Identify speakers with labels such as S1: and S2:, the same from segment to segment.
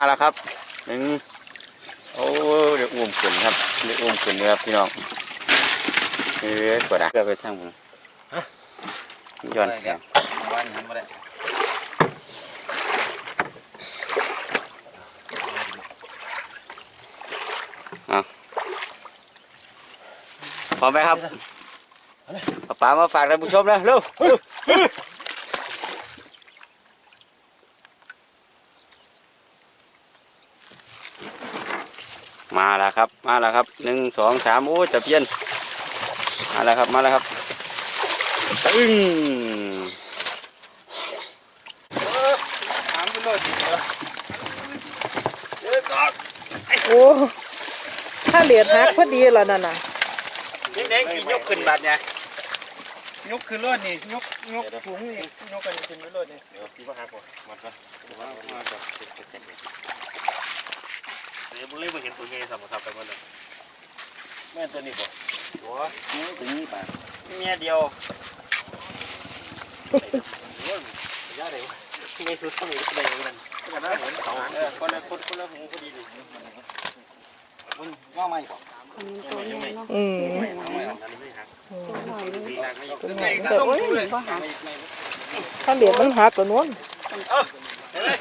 S1: มาแล้วครับหนึ่งโอ้เดี๋ยวอ้วมขึ้นครับเดี๋ยวอ้วมขึ้นเลยครับพี่น้องเฮ้ยกดอะเพื่อไปทางผมย้อนแสง
S2: วันนั้นมาได้
S1: พร้อมไหมครับเอาปลามาฝากท่านผู้ชมนะเร็วเร็วมา แล้วครับ มาแล้วครับหนึ่งสองสามโอ้ยตะเพียนมาแล้วครับมาแล้วครับตึ้ง
S2: ถามไปเลย
S3: โอ้ถ้าเหรียญฮักพอดีแล้วนั่นน่ะ
S1: นี่เด็กกี่ยกขึ้นบัดเนี่ย
S2: ยกขึ้นรถนี่ยกยกถุงนี่ยกกันขึ้นรถนี่
S1: เดี๋ยวพี่ว่าหาก่อนมันก็ว่าว่าจะเสร็จเสร็จเลย
S4: เดี๋ยวมึงเล่นมาเห็นตัวเงี้ยสามารถทำไปหมดเลย
S1: แม่ตัวนี้บ่
S4: โอ้ย
S1: ตัวนี้ป่ะเมียเดียว
S4: ยากเลยวะเงี้ยสุดต้องมีอะไรอย่างนั้น
S1: ก็ได้เหมือนเขาเออคนละคนคนละหูพอดีดิ
S2: มันว่าไม่บอก
S3: อืม
S4: อันนี้ไม่หักดีนักไม่
S3: เป็น
S2: ไง
S3: ไง
S2: ก็
S3: แต่
S2: ต้อง
S3: โอ้ย
S2: ดูเลย
S3: ถ้าเหรียญมันหักกว่านู้นแม่มัน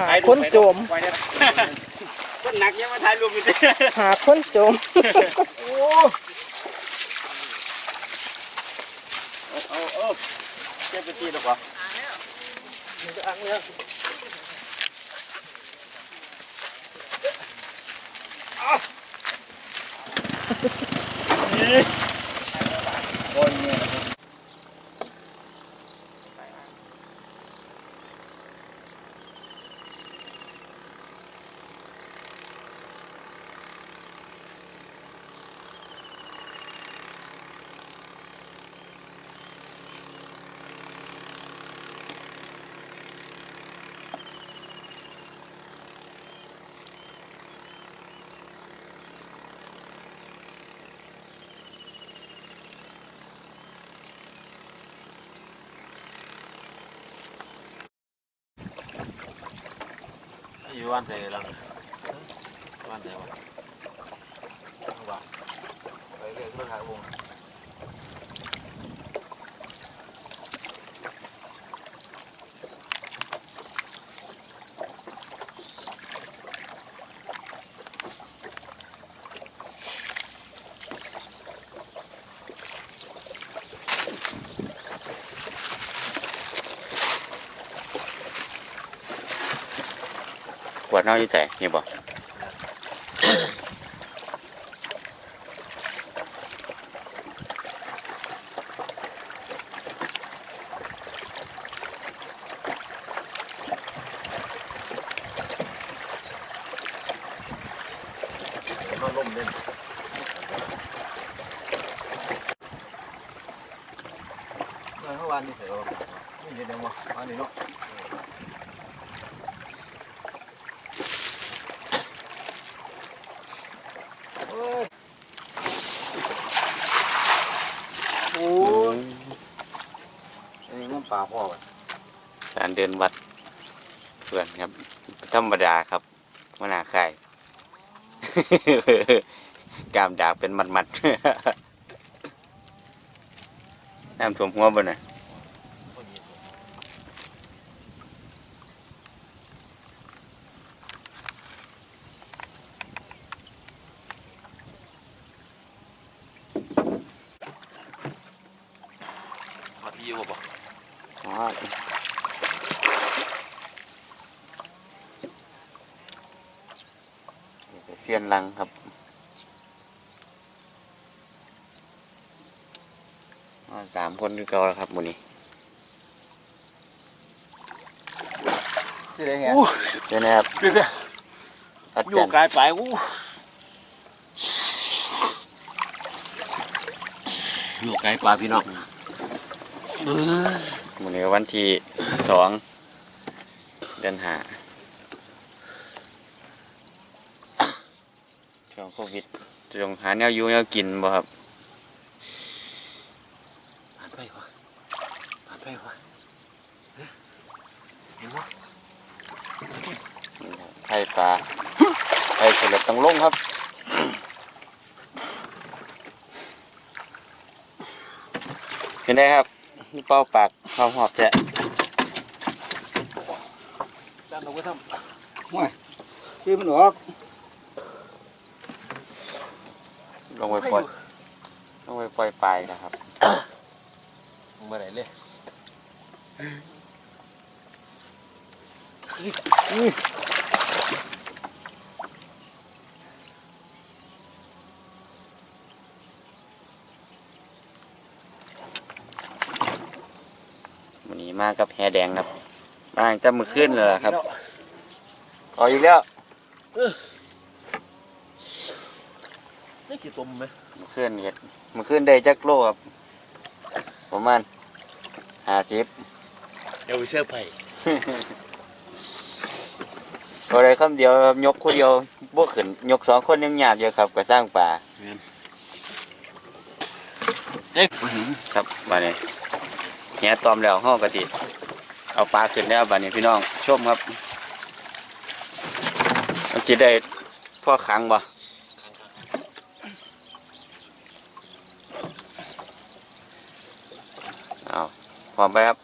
S3: หาคนโจม
S1: ต้นหนักยังมาถ่ายรูปอยู่ดิ
S3: หาคนโจม
S1: เอาเอาเจ็บไปทีหรือเปล่า
S4: อยู่ วันใส่ลังวันใส่วะว่าไปเรื่อยเรื่องหาวง
S1: ขวดเน่าอยู่ใส่นี่บ่
S4: มันล่มเล่น
S2: เมื่อวานนี่ใส่รถนี่เดี๋ยวมาวันนี้เนาะ
S1: โอ้ย
S2: อันนี้มันปลาพ่อกัน
S1: การเดินวัด เพื่อนครับ ธรรมดาครับมนาค่กามดาเป็นมัดๆน้ำท่วมหัวบ่น่ะ
S4: มาที่อยู่บ่
S1: อ๋อนี่ก็เสียนลังครับอ๋อสามคนคือเก่าแล้วครับหมูนี้
S2: ที่ไหนไง
S1: เดี๋ยวนะครับ
S4: เดี๋ยว
S1: อา
S4: อยู่
S1: จารย์
S4: กายไปอู้อยู่ไกลปลาพี่น้อง
S1: หมูนี้ก็วันที่สองเดือนหาช่วงโควิดจะลงหาแนวอยู่แนวกินบ่ครับ
S4: ผ่านไปวะผ่านไปวะเห็นวะ
S1: ข่ปลาไข่เสร็จแล้วต้องลงครับเห็นไหมครับนี่เป้าปากความหอบแจะ
S4: ดันเอาไว้ท
S2: ชื่อมันออก
S1: ลงไปปล่อยลงไปปล่อยปลายนะครับำ
S4: มาไหนเลย
S1: วันนี้ มากับแฮแดงครับมาตั้งแต่มือขึ้นเลยครับออกอีกแล้ว
S4: นี่กี่ตุ่มไหม
S1: มือขึ้นเห็ดมือขึ้นได้จักโลครับประมาณห้าสิบ
S4: เดี๋ยวไปเชื่อไผ่
S1: พอได้คำเดียวครับยกคนเดียวบวกขึ้นยกสองคนยังหยาบอยู่ครับก็สร้างป่า
S4: เอ๊ะ
S1: ครับบานนี้แหตอมแล้วห้องกะติเอาปลาขึ้นแล้วบานนี้พี่น้องชมครับมันจะได้พ่อขังบ่เอาพร้อมไปครับ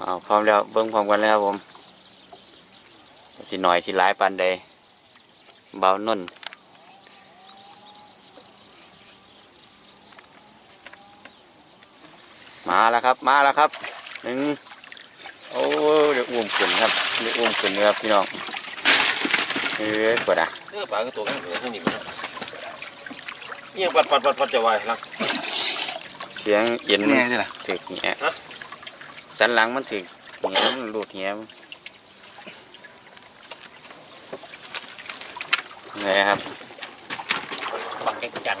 S1: เอาพร้อมแล้วเบิ้งพร้อมกันเลยครับผมสิหน่อยสิหลายปันใดเบานุ่น มาแล้วครับ มาแล้วครับหนึ่งโอ้เดี๋ยวอ้วมขึ้นครับเดี๋ยวอ้วมขึ้นเลยครับพี่น้องเอ้ยกดอะ
S4: เออปลาก็ตัวกันเหลือข้างนี้มันยังปัดปัดปัดปัดจะวายลัง
S1: เสียงเย็น
S2: แน่เลยล่ะ
S1: ถึกเนี้ย
S4: ฮะ
S1: สันหลังมันถึกเนี้ยมันรูดเนี้ยไงครับ
S4: ปักแกงจัน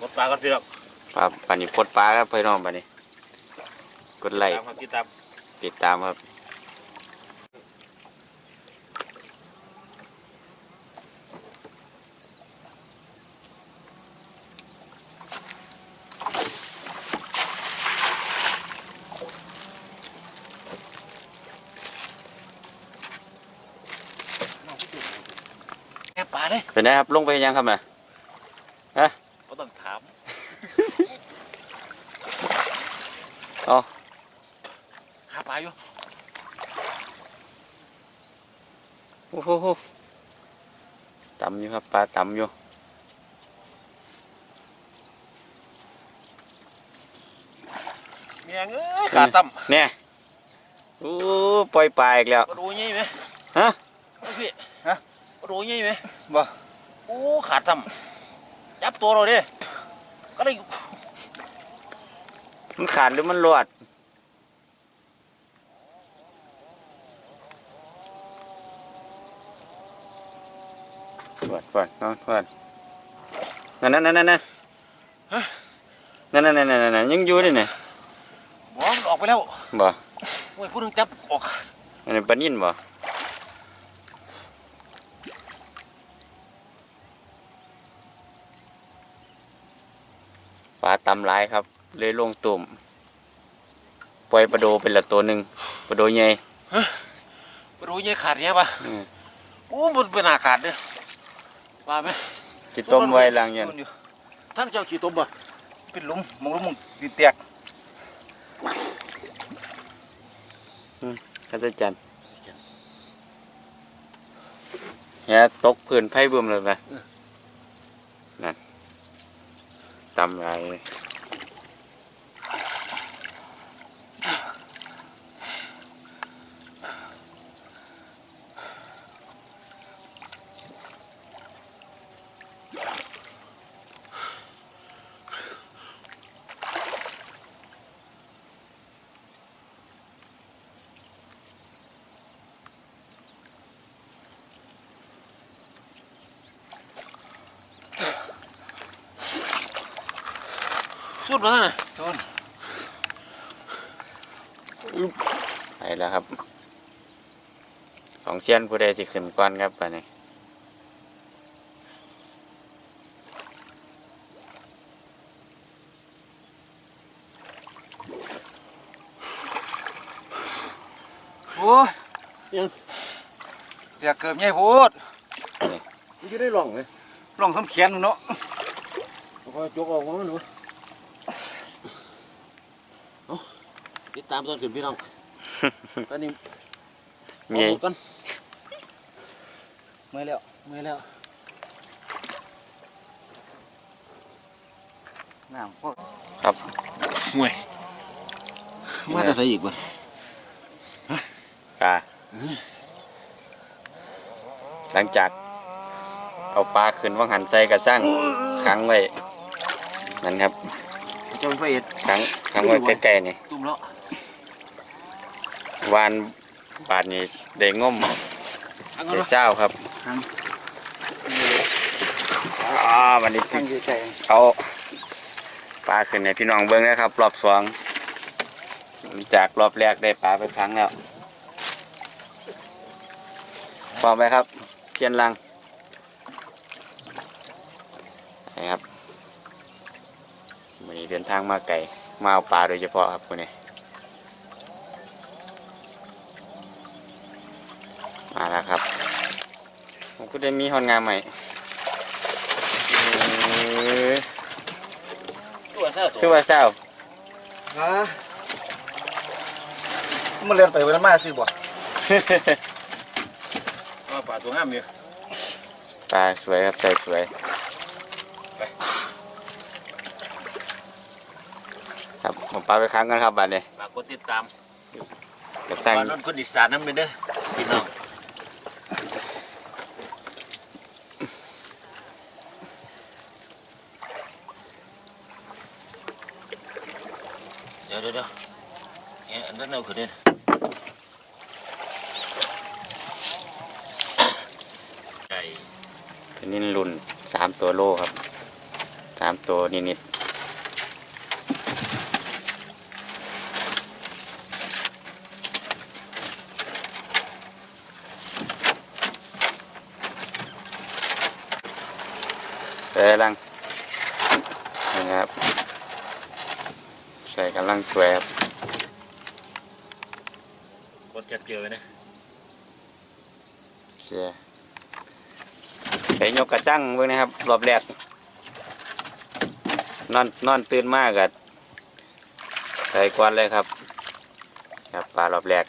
S4: กด ปลากันพี่น้อง
S1: ปลาปลานี่พดปลาครับพี่น้องปลานี่กดไลค์
S4: ตามครับติดตาม
S1: ติดตามครับ
S4: แค่ปลาเลย
S1: เป็นไงครับลงไปยังครับน่ะ
S4: ก็ต้องถาม
S1: อ๋อ
S4: หาปลาอยู่
S1: โอ้โหตำอยู่ครับ ปลาตำอยู่
S4: เมียงเอ้ยขาตั้ม
S1: เนี่ยโอ้ปล่อยปลาอีกแล้ว
S4: มาดูยี่ไหม
S1: ฮะ
S4: มาพี่
S2: ฮะ
S4: มาดูยี่ไหม
S2: บ่
S4: โอ้ขาตั้มจับตัวเราดิก็ได้
S1: มันขาดหรือมันรอด ปวดปวดนอนปวดนั่นนั่นนั่นนั่นนั่นนั่นนั่นนั่นนั่นนั่นยังอยู่ดิเนี่ย
S4: หมอมันออกไปแล้ว
S1: บ่
S4: โอ้ยพูดถึงจับออก
S1: อันนี้ปลานิ่นบ่ปลาตำหลายครับ เลยลงตุ่มปล่อยปลาโดเป็นละตัวหนึ่งปลาโดใหญ่
S4: มาดูยี่ขาดเนี้ยปะ
S1: อืม
S4: โอ้มันเป็นอาขาดเนี่ย มาไหม
S1: จิต้มไว้หลังยัน
S2: ส่วนอยู่
S4: ท่านเจ้าขี่ต้มปะ
S2: เป็นหลุมมองหลุมมึงติดแตก
S1: ข้าจันเฮียตกพื้นไผ่เบิ่มเลยนะนั่นตำไร
S4: สุดมาแล้วนะ
S2: ส่วน
S1: ไปแล้วครับ สองเชียนผู้ใดสิขึ้นก่อนครับไปนี่
S2: โอ้ยยังเสียเกือบใหญ่โพด
S4: มันจะได้ลองเลย
S2: ลองทำแขนหนูเนาะ
S4: พอจกออกมาหนู ติดตามตอนขึ้นพี่น้อง ตอนนี้
S1: มี
S4: เอาหมดก่อน
S2: เมื่อยแล้วเมื่อยแล้วน้ำพวก
S1: ครับ
S4: ห่วยมาจะใส่อีกบ่
S1: ปลาหลังจาก เอาปลาขึ้นว่างหันใส่กระสังขังไว้นั่นครับ
S2: จนไฟเอ็ด
S1: ขังขังไว้ใกล้ๆนี่
S2: ตุ้มแล้ว
S1: วานบาดนี้ได้ง่ม
S2: อัน
S1: ได้
S2: นั้น
S1: เจ้าครับอ่าวันนี้
S2: ทางใจ
S1: เอาปลาขึ้นในพี่น้องเบิ้งนะครับ รอบสองจากรอบแรกได้ปลาไปครั้งแล้วพร้อมไหมครับเชียนลังนี่ครับวันนี้เดินทางมาไกลมาเอาปลาโดยเฉพาะครับคน นี้มาแล้วครับ ผมก็ได้มีหอนงานใหม่เออ
S4: ตัวเสื้อ
S1: คือ
S4: ตัว
S1: ว่าเศร้า
S2: ฮะมันเรียนไปวันมาสิบ่
S4: ว่าปลาตัวงามอยู่
S1: ปลาสวยครับใส่สวยครับผมปลาไปครั้งกันครับบัดนี้
S4: ฝากกดติดตาม
S1: กับสร้าง
S4: บ้านนนท์คนอีสานน้ำเป็นเด้อพี่น้องเดี๋ยวเดี๋ยวเดี๋ยวเอ๊ะอันนั้นเอาขึ้นดิไก่
S1: อันนี้ รุ่นสามตัวโลครับสามตัวนิดๆเอ้ยลังนี่นะครับ ใส่กำลังสวยครับ
S4: กดจับเจอไว้นะ
S1: โอเคไปยกกระจังเบิ่งนะครับ รอบแรก นอนนอนตื่นมากกับใส่กวนเลยครับ ครับปลารอบแรก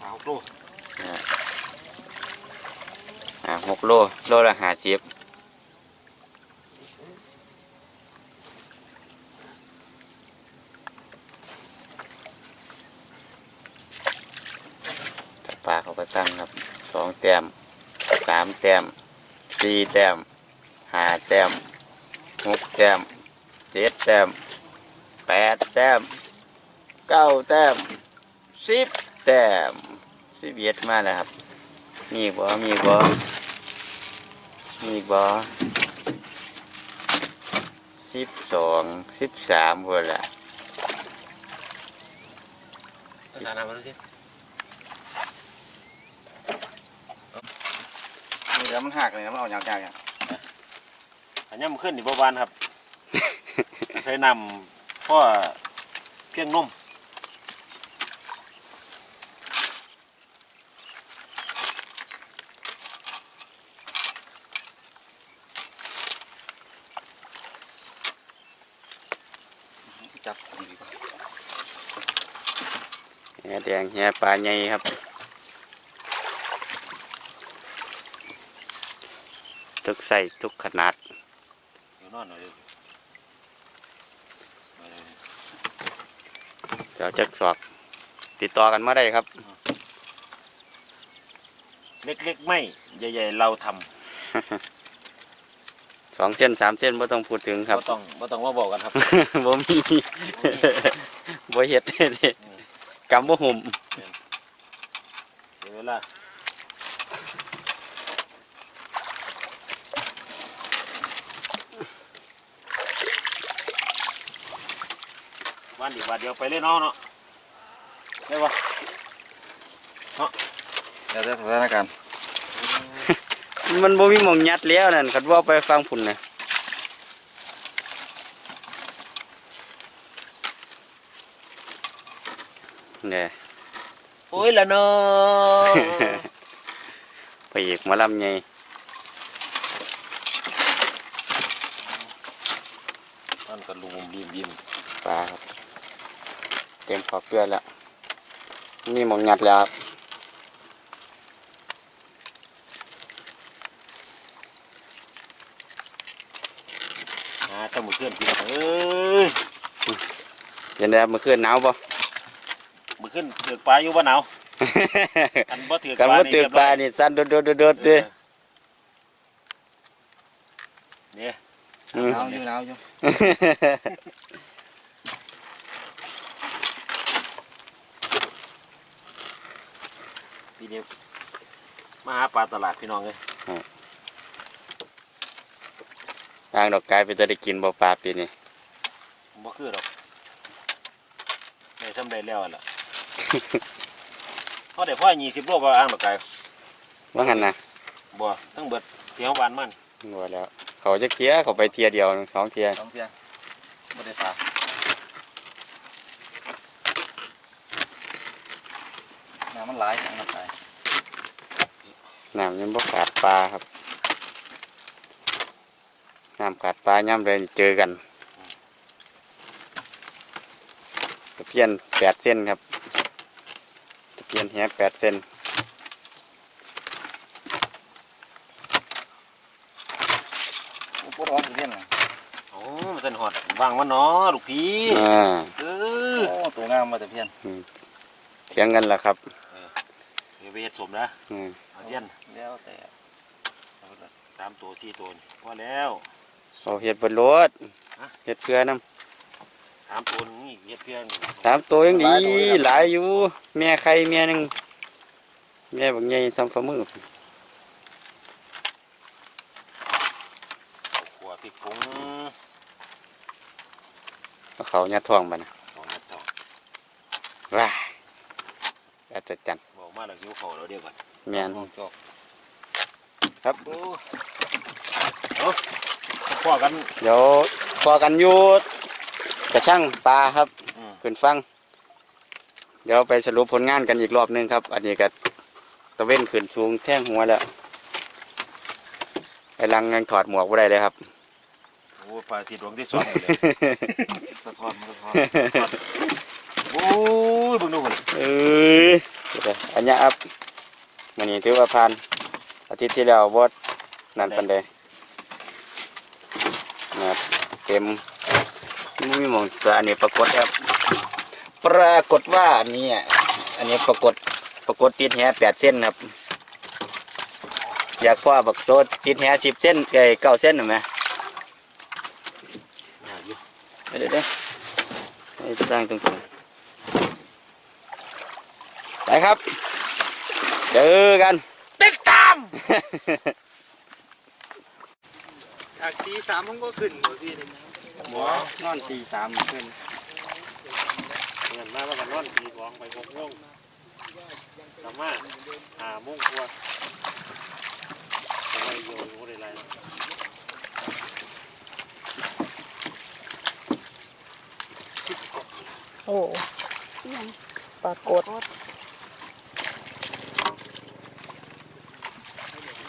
S4: ปลาหกโล
S1: อ่าหกโลโลละห้าสิบจับปลาเขาก็ตั้งครับสองแต้มสามแต้ม สี่แต้มห้าแต้มหกแต้มเจ็ดแต้มแปดแต้มเก้าแต้มสิบแต้มสิบเอ็ดมาแล้วครับ มีอีกบ่มีอีกบ่มีบ่สิบสองสิบสามพุ่นละ
S4: อาจารย์นำมาดูสิ
S2: เดี๋ยวมันหักเลยนะมันเอาอย่างๆอย่าง
S4: อันนี้มันขึ้นนี่ประวานครับ ใส่น้ำพ่อเพียงนม
S2: จับดีกว่า
S1: แหแดงแหปลาใหญ่ครับ ทุกใส่ทุกขนาด
S4: เดี๋ยวนอนหน่อยดิ
S1: เจ้าจักสอกติดต่อกันมาได้ครับ
S4: เล็กๆไม่ใหญ่ๆเราท
S1: สองเส้นสามเส้นไม่ต้องพูดถึงำครับ
S4: บ่ต้องบ่ต้องมาบอกกันครับ
S1: บ่มีบ่เฮ็ดเด้กำบ่หุ่ม
S4: เสียเวลา วันดีวันเดียวไปเลยเนาะเนาะได้ปะ
S2: เดี๋ยวจะสถานการณ์
S1: มันบ่มีหม่องยัดแล้วนั่นคันว่าไปฟังพุ่นน่ะเนี่ย
S4: โอ้ยละเนาะ
S1: ไปอีกหมาลำไง
S4: มันก็ลุมบิมบิม
S1: ปลาครับ เต็มขอบเกลือแล้วนี่หมองงัดแล้วครับ
S4: หาเจ้ามือเคลื่อนพี่น้องเอ้ย
S1: เย็นได้เมื่อคืนหนาวป่
S4: มือขึ้นถือกปลาอยู่บ่หนาวอันบ่ถือก
S1: กัน
S4: ปลา
S1: ว่า
S4: นี่
S1: ตื่น
S4: เรียบ
S1: ป
S4: ร้
S1: ลา
S4: อย
S1: นี่สั่นโดดโดดโดดโดดเด้อ
S4: เนี่ย
S1: อืม
S2: หนาวอยู่หนาวอยู่
S4: นี้มาหาปลาตลาดพี่น้องเลย
S1: ทางดอกกายไปจะได้กินบ่ปลาปีนี้
S4: บ่คือหรอกได้ทำได้แล้วล่ะเขาได้พ่อยี่สิบโลบ่อ่างดอกไก่
S1: ว่าหันนะ
S4: บ่ทั้งเบิดเที่ยวบ้านมัน
S1: บ่แล้ว เขาจะเคลียร์เขาไปเทียเดียวสองเทีย
S2: สองเพียงบ่ได้ปลาน้ำมันหลายน้ำมันหลาย
S1: น้ำยังบ่ขาดปลาครับน้ำขาดปลาย่ำเลยเจอกันตะเพียนแปดเส้นครับตะเพียนแหแปดเส้น
S2: โอ้ปวดร้อนสุดเพี้ยนเลย
S4: โอ้มันเป็นหอดวางมันเนาะลูกพี่
S1: อ่า
S4: เออ
S2: โอ้ตัวงามมาแต่เพี้ยน
S1: เถียงกันละครับ
S4: เดี๋ยวไปเฮ็ดสมนะ
S1: อืม
S4: เอาเย็น
S2: แล้วแต่
S4: เอาไปละสามตัวสี่ตัวนี่พอแล้ว
S1: เอาเห็ดบนรถ
S4: ฮะ
S1: เห็ดเพื่อน้
S4: สามตัวนี่เฮ็ดเพียงำ
S1: สามตัวยังดีหลายอยู่ แม่ใครแม่หนึ่งแม่บางใหญ่ซ้ำฝ่ามือ
S4: ขัวพริกผง
S1: เอาเขายัดท้องไปนะ
S4: ของนัดเจ้า
S1: ว้าอาจจัน
S4: บอก มาแล้วหิวข้าวแล้วเดี๋ยวก่อน
S1: แม่น
S2: ห้องจอก
S1: ครับ
S4: โอ้เอาพ่อกัน
S1: เดี๋ยวพอกันอยู่กระช่างปลาครับ
S4: อืม
S1: ขึ้นฟัง เดี๋ยวไปสรุปผลงานกันอีกรอบหนึงครับ อันนี้ก็ตะเว้นขึ้นสูงแท่งหัวแล้วไอ้ลังยังถอดหมวกไ่ได้เลยครับ
S4: โอ้ปลาที่ดวงที่สองเลย
S2: สะท้อนมันสะท้อน
S4: โอ้ยเบิ่งดูมัน
S1: เอ้ยเดี๋ยวๆ อันนี้ยครับมันนี้ถือว่าผ่านอาทิตย์ที่แล้ววอดนั่นปันใดนะครับเต็มไม่มีมองแตัวอันนี้ปรากฏครับ ปรากฏว่าอันนี้อะอันนี้ปรากฏปรากฏติดแหแปดเส้นครับ อยากพ่อบักโตติดแหสิบเส้นเอ้ยเก้าเส้นหรือไหม
S4: น่าอยู่
S1: เดี๋ยวเดี๋ยวสร้างตรงๆไปครับ เจอกัน
S2: ติดตามจากตีสามมันก็ขึ้นหมดพี่นี่
S1: หมอนอนตีสามขึ้น
S4: เงินมาแล้วกันนอนตีสองไปหกโมงกลับมาหาโมงกว่าอะไรอยู่บ่ได้ไร
S3: โอ้ปรากฏ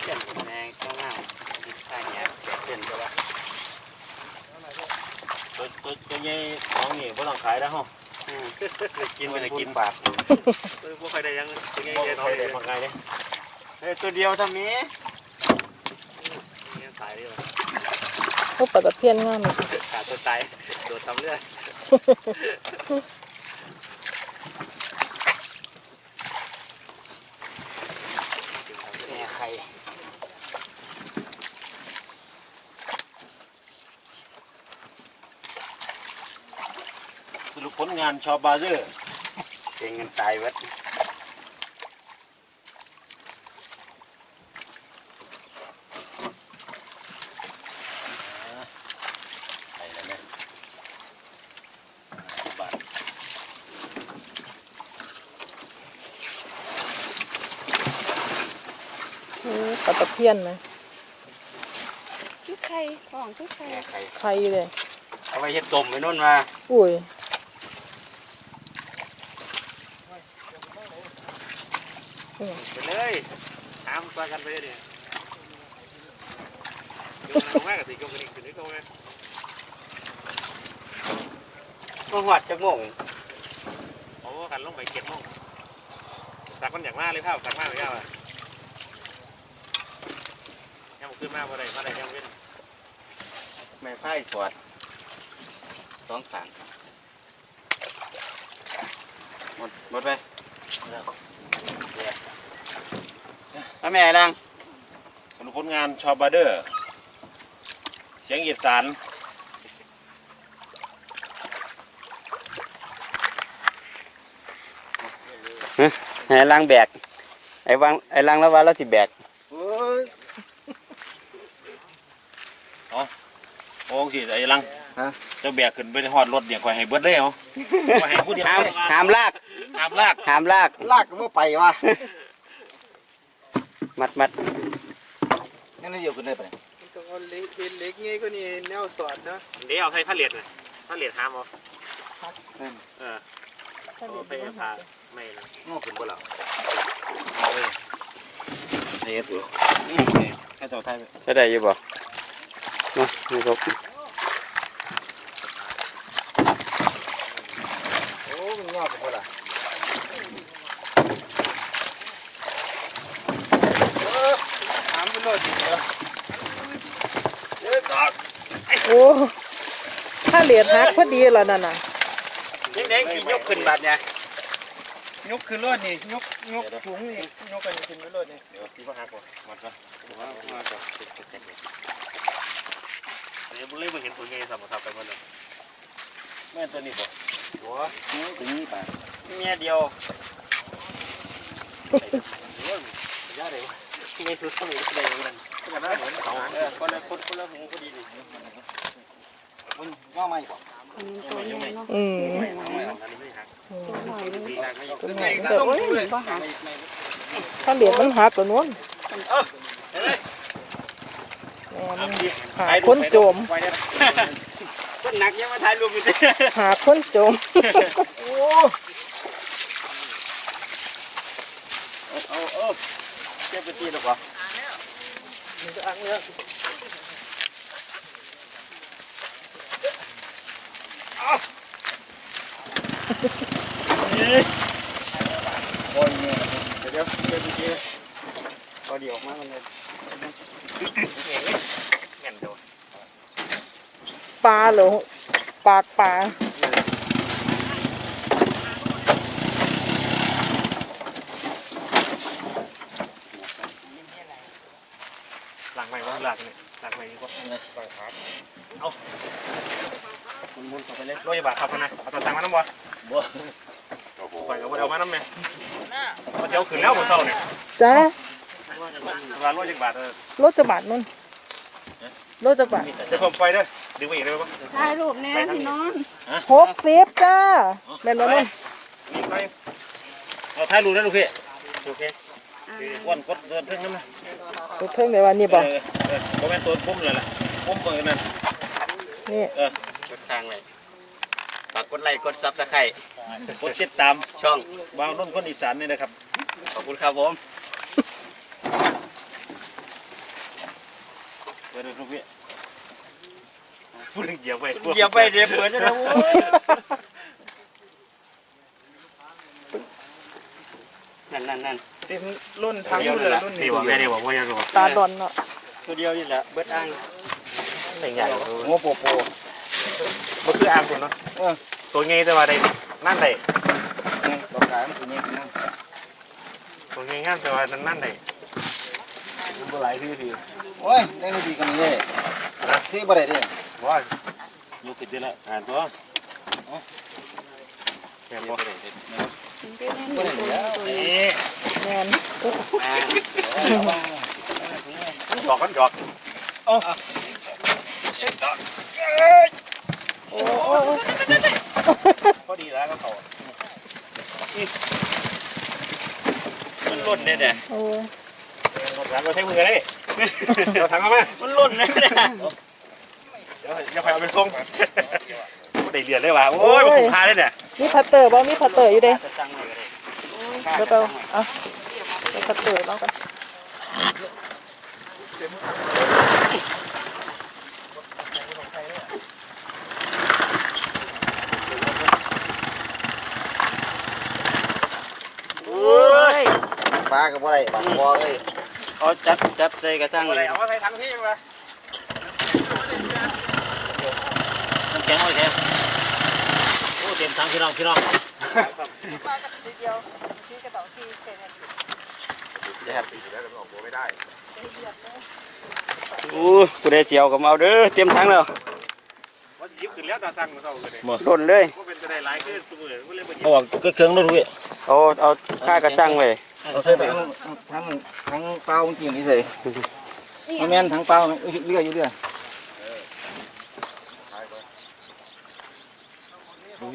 S1: เส้นแดงข้างล่างติดข้างแหนเส้นก็ว่า
S4: ตัวตัวตัวใหญ่ ของนี่บ่ต้องขายแล้วฮะ
S1: กินไปเลยกินปาก
S4: บ่ค่อยได้ยังตัวใหญ่ๆน้อยได้มาขายเด้
S1: เฮ้ยตัวเดียวทำนี้
S4: ขายเด้อ
S3: โอ้ปลาตะเพียนงามเลย
S4: ขาดตัวตายโดดทำเรื่อย
S1: แม่ไข่
S4: สรุปผล งานชอบบาเซอร์
S1: เก่งกันตายวัด
S4: ไปแล้วแม่บาท
S3: โอ้ปลาตะเพียนนะ
S5: คือใครของคือใคร
S1: แม่ไข่
S3: ไข่เลย
S1: เอาไว้เฮ็ดต้มไว้นู่นมา
S3: อุ้ย
S6: ไปเล ยถามตัวกันไปเลยดูเราแม่กับสีกงกระดิ่งถึงนี่ก็แม่
S1: มาหอดจักโมง
S6: โอ้กันลงไปเก็บโมงสักคนอยากมาเลยครับสักมากเลยครับยังขึ้นมาบ่ได้มาได้ยังเว้น
S7: ไม้ไผ่สวดสองขังหมดหมดไปแล้ว แม่ดัง
S6: สรุปผลงานชอบบาร์เดอร์ เสียงอีสาน
S1: ให้ล้างแบก ไอ้วางไอ้ล้างแล้วว่าเราสิแบก
S2: โอ้ย
S6: โอ้งสิไอ้ลัง
S2: ฮะ
S6: เจ้าแบกขึ้นไปหอดรถเนี่ยคอยให้เบิดเลยเหรอคอยให้ผู้เดียว
S1: ห้ามห้ามลาก
S6: ห้ามลาก
S1: ห้ามลาก
S2: ลากก็บ่ไปวะ
S1: มัดมัด
S2: งั้นอยู่กันได้ปะต้องเอาเล็กเป็นเล็กงี้ก็นี่แนวสอดนะ
S6: เดี๋ยวเอาใส่ผ้าเหลียดน่ะผ้าเหลียดห้ามเอาเออเอาไปผ้าไม่นะ
S2: งอขึ้นบ่ล่ะ
S6: เฮ็ดอยู่แค่เจ้าไทย
S1: ใช่ได้อยู่บ่เนาะนี่ครับ
S2: โอ้มันงอขึ้นบ่ล่ะเออถามไป โลดดิเด้อ
S3: โอ้ถ้าเหรียญหักพอดีแล้วนั่นน่ะ
S1: เด้งๆสิยกขึ้นบาดเนี่ย
S2: ยกขึ้นรถนี่ยกยกถุงนี่ยกกันขึ้นไปรถนี่
S6: เดี๋ยวพี่มาหาก่อนมันก็เดี๋ยวบุเล่มาเห็นตัวเงี้ยสัมผัสไปหมดเลยแม่ตัวนี้บ่
S1: หัว
S2: ถึงนี่ป่ะ
S1: เมียเดียว
S6: ยาเลยวะ
S1: ที่ ไม่สุดต้องมีได้เหมือนกัน
S6: ก็น่าเหมือนเขา
S1: เออคนละคนคนละหูพอดีนี่
S2: มันงอไม่บ่
S5: อันนี้ตัวใหญ่เนาะ
S3: อืม
S6: อันนี้ไม่
S5: ตัวหน่อยนึง
S6: ดีนักไม่
S3: เป็น
S2: ไง
S3: ไง
S2: ก็
S3: เด้อ
S2: ส่งดูเลย
S5: ก็หา
S3: ถ้าเหรียญมันหักแล้วนู้นหาคนโจม
S6: ไว้เนี่ย
S1: คนหนักยังมาถ่ายรูปอยู่ดิ
S3: หาคนโจม
S1: เอาเอา เจ็บไปทีหรือเปล่า
S2: โอ้ยเนี่ย
S1: เดี๋ยวเดี๋ยวเจ็บไปทีพอดีออกมามันเลย
S6: เงี้ยโดน
S3: ปลาเหรอปากปลา
S6: หลังใหม่ก็หลังเนี่ยหลังใหม่ก็เอาคุณมุนต่อไปเลยรถยาบาขับนะเอาตัวตังมาน้ำบ่บ่ไปกับเดี๋ยวมาน้ำแม่มาเที่ยวขึ้นแล้วบนเสาเนี่ย
S3: จ้า
S6: ร้านรถยาบาเออ
S3: รถจะบาทนู่นรถจะบาท
S6: จะผมไปเด้อดึงไปอีกเลยป่ะ
S5: ถ่ายรูปแน่พี่น้อง
S3: หกสิบจ้าแม่นบ่นู่น
S6: นี่ไป
S4: เอาถ่ายรูปได้ลูกพี่
S6: โอเค
S4: อ้วนกดเดินถึงนั่นนะ
S3: รถเทิงเดี๋ยววันนี้บ่
S4: เออเออบ่แม่นตัวปุ่มเลยล่ะปุ่มเปิดนั่น
S3: นี่
S1: กดทางเลยฝากกดไลค์กดซับสไครต์
S4: กดติดตาม
S1: ช่อง
S4: บ่าวนุ่นคนอีสานนี่นะครับ
S1: ขอบคุณครับผม
S4: เดี๋ยวลูกพี่
S6: พูดเหยียบไป
S1: เหยียบไปเรียบเหมือนจะนะโว้ยนั่นนั่นนั่น
S2: เต็มรุ่นทั้งเลยรุ่น
S6: นี่
S2: นี้
S6: บอกแม่นี่บอกว่ายังบอก
S3: ตาดอนเนาะ
S1: ตัวเดียวนี่แหละเบิดอ่าง
S6: ไม่ใหญ่
S2: โอ้โปโป
S6: มันคืออาคุณเนาะตัวงี้จะมาได้นั่นได้
S2: นี่ดอกกายมันคือนี่นะ
S6: ตัวงี้งานจะมานั่นได้มันก็หลายที่ที
S2: โอ้ยได้นี่ดีกันนี่ซื้อบ่ได้เด้
S6: ว่า
S4: ลูกติดได้ละอ่านตัว
S6: แม่บอก
S5: เป็น แน่นี่ตัวใหญ่ตัวใหญ่
S4: นี่
S3: แม่น
S6: ดอกกันดอก
S3: โอ้โอ้โอ้
S6: พอดีแล้วก็เขา
S1: มันล่นเนี่ยเนี่ย
S3: โอ้
S6: เราเราใช้มือเลยเราทำมาไหม
S1: มันล่นเนี่ยเนี่ย
S6: เดี๋ยวจะไปเอาไปส่งได้เรียนเลยว่ะโอ้ยมันคุ้มค่าเลยเนี่ย
S3: มีพัตเตอร์บ่มีพัตเตอร์อยู่เด้
S1: จะตั้งไว้ก็ได้
S3: เดี๋ยวไปเอาเอา
S5: กระเตือเรากัน
S2: ปลากับอะไรปลาบอเลย
S1: เอาจับจับใส่กระสัง
S6: อะไร
S1: เลย
S6: เอามาใส่ถังที่มา
S4: น้ำแข็งไว้แค่โอ้ เต็มทั้งพี่น้องพี่น้อง
S1: อู้ผู้ใดเสียวก็มาเอาเด้อเตรียมถังแล้ว
S6: ว่ายิบขึ้นแล้วตาสั่งมาเท่ากันเลย
S1: โดนเลย
S6: ว่าเป็นจะได้หลายขึ้นเสมอก็เลยมา
S4: เอาออกก็เครื่องรถพี่
S1: เอาเอาค่ากระสังไว้
S2: เอาใส่ทั้งทั้งทั้งเปล่าจริงนี่เลยมันแม่นทั้งเปล่าเรื่อยอยู่เรื่อย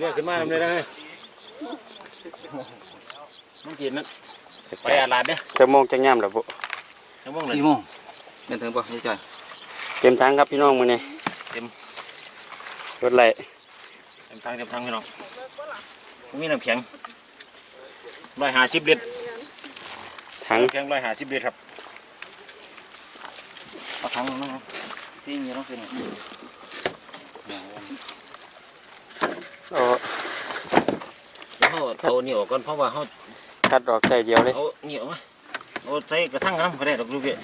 S4: เยอะขึ้นมาเลยนะมันกินนั้นไปอาลาดเนี่ย
S1: จะมองจะย่ำหรอบุ
S4: จังมองเลย
S2: สี่โมงเป็นถึงป่ะนี่จ้ะ
S1: เตรียมถังครับพี่น้องมื้อนี้รถไหล
S4: เต็มทั้งเต็มทั้งพี่น้องมีน้ำแข็งร้อยห้าสิบลิตร
S1: ถัง
S4: น้ำแข็งร้อยห้าสิบลิตรครับ
S2: เอาทั้งนั้นนะที่มีต้องเป็น
S1: เอา
S4: เขาเอานี่ออกก่อนเพราะว่าเขา
S1: คัดออกใส่เดียวเลย
S4: เอานี่ออกมาเอาใส่กระทั่งกันก็ได้ดอกลูกพี่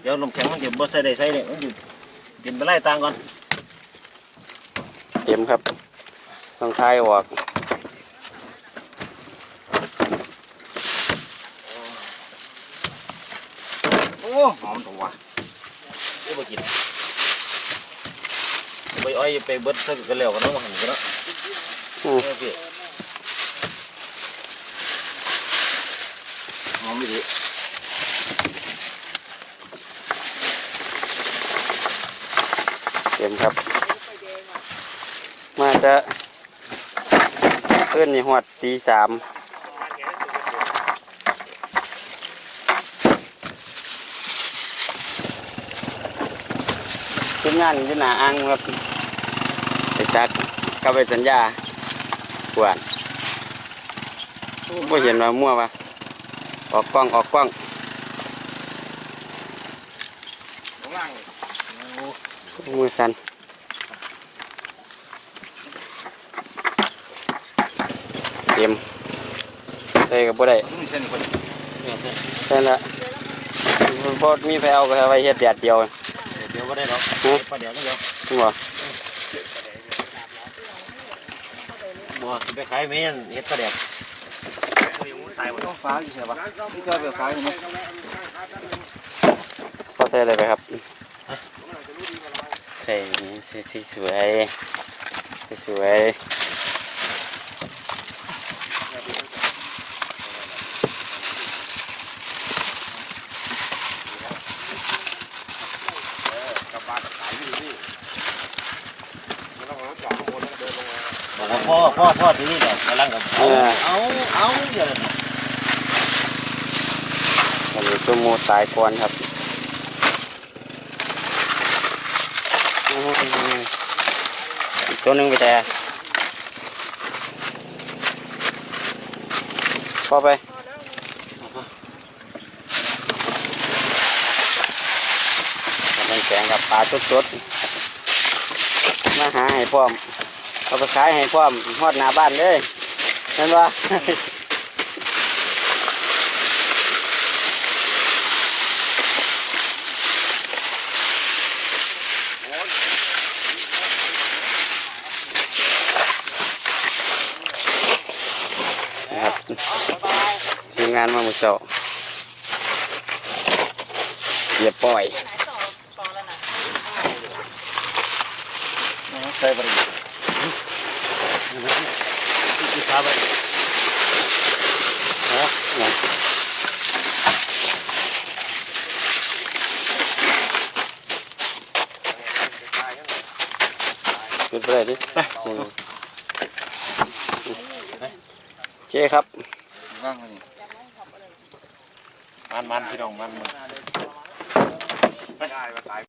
S4: เดี๋ยวน้ำแข็งมันจะบ่ใส่ได้ใส่เนี่ยมันอยู่กินไปไล่ตางก่อน
S1: เตรียมครับต้องคายออก
S2: โอ้หอมตัว
S4: ก็บ่กินไปอ้อยไปเบิดซะกันแล้วกันเนาะหันกันเนาะ
S1: อู้
S4: โอเค
S2: หอมดี
S1: เตรียมครับ มาจะเพื่อนนี่หอดตีสามทีมงานอยู่หน้าอ่างครับไปซักก็ไปสัญญา ปวดไม่เห็นว่ามั่วปะออกกล้องออกกล้องมือสั่นเตรียมใส่กับบ่ได้
S2: นี่เส้นคน
S1: ใช่ละพอมีไปเอาไปเอาไว้เฮ็ดแดดเดียว
S4: เดี๋ยวบ่ได้หรอกประเดี๋ยวก็เดี๋ยว
S1: ถูก บ่
S4: บ่ไปขายแม่นเฮ็ดประเดี๋ยว
S2: ต้องฟ้าอยู่ใช่ปะพี่จอยไปฟ้าอยู่ไหม
S1: พอใส่อะไรไปครับใส่นี่สีสวยสวย
S4: บอกว่าพ่อพ่อพ่อ ที่นี่แหละกำลังกับเอาเอาเอาเดี๋ยวนี้
S1: อันนี้ตัวโมตายก่อนครับอื้อหืออีกตัวหนึงไปแต่พอไปกำลังแกงกับปลาสดๆมาหาให้พร้อมเอาไปขายให้พร้อมฮอดหน้าบ้านเลย เห็นปะนะครับทีมงานมาหมุเสาอย่าปล่อย
S2: ใส่ไปเลย
S4: ที่ฟ้าไป
S1: เนาะเนี่ยจุดไปเลยดิอืมโอเคครับ
S2: ว่างไปนี่
S4: มันมันพี่น้องมันมัน
S6: ได้มาตาย